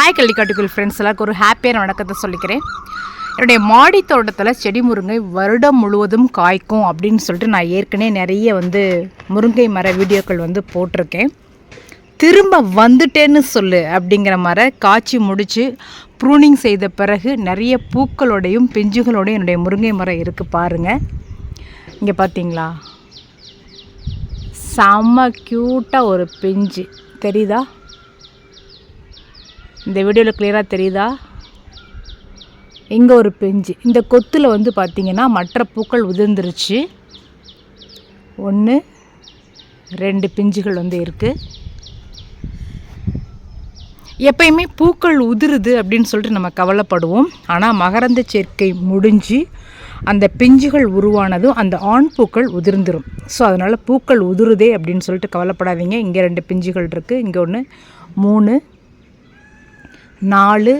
Hi கள்ளிக்காட்டுக்குள் friends எல்லாருக்கும் ஒரு ஹாப்பியான வணக்கத்தை சொல்லிக்கிறேன். என்னுடைய மாடி தோட்டத்தில் செடி முருங்கை வருடம் முழுவதும் காய்க்கும் அப்படின்னு சொல்லிட்டு நான் ஏற்கனவே நிறைய வந்து முருங்கை மர வீடியோக்கள் வந்து போட்டிருக்கேன். திரும்ப வந்துட்டேன்னு சொல்லு அப்படிங்கிற மாதிரி காய்ச்சி முடித்து ப்ரூனிங் செய்த பிறகு நிறைய பூக்களோடையும் பிஞ்சுகளோடையும் என்னுடைய முருங்கை மரம் இருக்குது பாருங்கள் இங்கே பார்த்தீங்களா செம்ம க்யூட்டாக ஒரு பிஞ்சு. தெரியுதா? இந்த வீடியோவில் கிளியராக தெரியுதா? இங்கே ஒரு பிஞ்சு. இந்த கொத்தில் வந்து பார்த்திங்கன்னா மற்ற பூக்கள் உதிர்ந்துருச்சு. ஒன்று ரெண்டு பிஞ்சுகள் வந்து இருக்குது எப்பயுமே பூக்கள் உதிருது அப்படின்னு சொல்லிட்டு நம்ம கவலைப்படுவோம். ஆனால் மகரந்த சேர்க்கை முடிஞ்சு அந்த பிஞ்சுகள் உருவானதும் அந்த ஆண் பூக்கள் உதிர்ந்துடும் ஸோ அதனால் பூக்கள் உதிருதே அப்படின்னு சொல்லிட்டு கவலைப்படாதீங்க. இங்கே ரெண்டு பிஞ்சுகள் இருக்குது இங்கே ஒன்று மூணு நாலு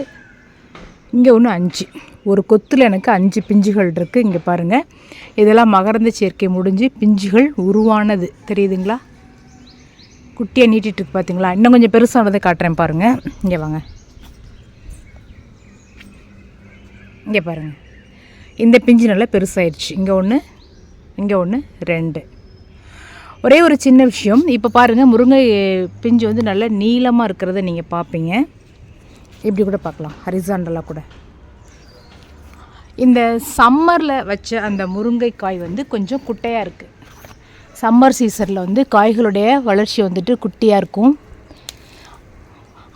இங்கே ஒன்று அஞ்சு. ஒரு கொத்தில் எனக்கு அஞ்சு பிஞ்சுகள் இருக்குது இங்கே பாருங்கள் இதெல்லாம் மகரந்த சேர்க்கை முடிஞ்சு பிஞ்சுகள் உருவானது. தெரியுதுங்களா? குட்டியாக நீட்டிட்டு இருக்கு பார்த்தீங்களா இன்னும் கொஞ்சம் பெருசானதை காட்டுறேன் பாருங்கள் இங்கே வாங்க. இங்கே பாருங்கள் இந்த பிஞ்சு நல்லா பெருசாயிடுச்சு இங்கே ஒன்று இங்கே ஒன்று ரெண்டு. ஒரே ஒரு சின்ன விஷயம். இப்போ பாருங்கள் முருங்கை பிஞ்சு வந்து நல்லா நீளமாக இருக்கிறத நீங்கள் பார்ப்பீங்க இப்படி கூட பார்க்கலாம். ஹரிசாண்டலாக கூட. இந்த சம்மரில் வச்ச அந்த முருங்கைக்காய் வந்து கொஞ்சம் குட்டையாக இருக்குது சம்மர் சீசனில் வந்து காய்களுடைய வளர்ச்சி வந்துட்டு குட்டியாக இருக்கும்.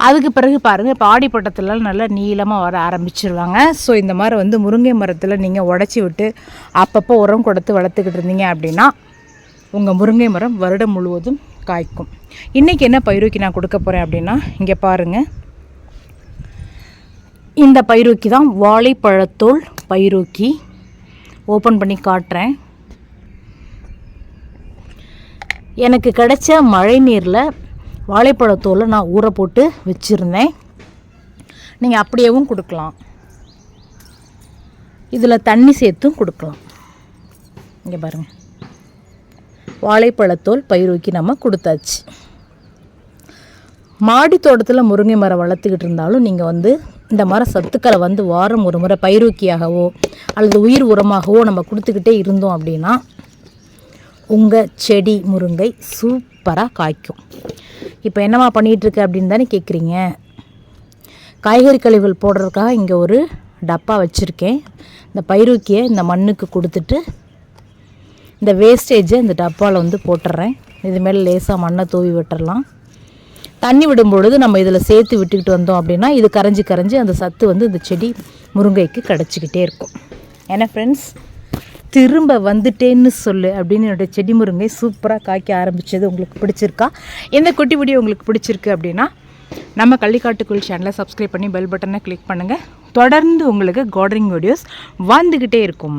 அதுக்கு பிறகு பாருங்கள் இப்போ நல்லா நீளமாக வர ஆரம்பிச்சிருவாங்க. ஸோ இந்த மாதிரி வந்து முருங்கை மரத்தில் நீங்கள் உடச்சி விட்டு அப்பப்போ உரம் கொடுத்து வளர்த்துக்கிட்டு இருந்தீங்க அப்படின்னா உங்கள் முருங்கை மரம் வருடம் முழுவதும் காய்க்கும். இன்றைக்கி என்ன பயிருக்கு நான் கொடுக்க போகிறேன் அப்படின்னா இங்கே பாருங்கள் இந்த பயிரூக்கி தான் வாழைப்பழத்தோல் பயிரூக்கி ஓப்பன் பண்ணி காட்டுறேன். எனக்கு கிடைச்ச மழை நீரில் வாழைப்பழத்தோலை நான் ஊற போட்டு வச்சுருந்தேன். நீங்கள் அப்படியேவும் கொடுக்கலாம். இதில் தண்ணி சேர்த்தும் கொடுக்கலாம். இங்கே பாருங்கள் வாழைப்பழத்தோல் பயிரூக்கி நம்ம கொடுத்தாச்சு. மாடி தோட்டத்தில் முருங்கை மரம் வளர்த்துக்கிட்டு இருந்தாலும் நீங்கள் வந்து இந்த மர சத்துக்களை வந்து வாரம் ஒரு முறை பயிரூக்கியாகவோ அல்லது உயிர் உரமாகவோ நம்ம கொடுத்துக்கிட்டே இருந்தோம் அப்படின்னா உங்கள் செடி முருங்கை சூப்பராக காய்க்கும். இப்போ என்னம்மா பண்ணிகிட்ருக்கு அப்படின்னு தானே கேட்குறீங்க காய்கறி கழிவுகள் போடுறதுக்காக இங்கே ஒரு டப்பா வச்சுருக்கேன். இந்த பயிரூக்கியை இந்த மண்ணுக்கு கொடுத்துட்டு இந்த வேஸ்டேஜை இந்த டப்பாவில் வந்து போட்டுடுறேன் இது மேலே லேசாக மண்ணை தூவி விட்டுறலாம். தண்ணி விடும் பொழுது நம்ம இதில் சேர்த்து விட்டுக்கிட்டு வந்தோம் அப்படின்னா இது கரைஞ்சி கரைஞ்சி அந்த சத்து வந்து இந்த செடி முருங்கைக்கு கிடச்சிக்கிட்டே இருக்கும். ஏன்னா ஃப்ரெண்ட்ஸ் திரும்ப வந்துட்டேன்னு சொல்லு அப்படின்னு என்னுடைய செடி முருங்கை சூப்பராக காய்க்க ஆரம்பித்தது உங்களுக்கு பிடிச்சிருக்கா? இந்த குட்டி வீடியோ உங்களுக்கு பிடிச்சிருக்கு அப்படின்னா நம்ம கள்ளிக்காட்டுக்குள் சேனலை சப்ஸ்கிரைப் பண்ணி பெல் பட்டனை கிளிக் பண்ணுங்கள் தொடர்ந்து உங்களுக்கு கார்டனிங் வீடியோஸ் வந்துக்கிட்டே இருக்கும்.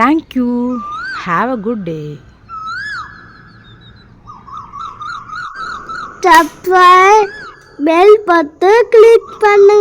Thank you have a good day subscribe bell பத்து கிளிக் பண்ணு.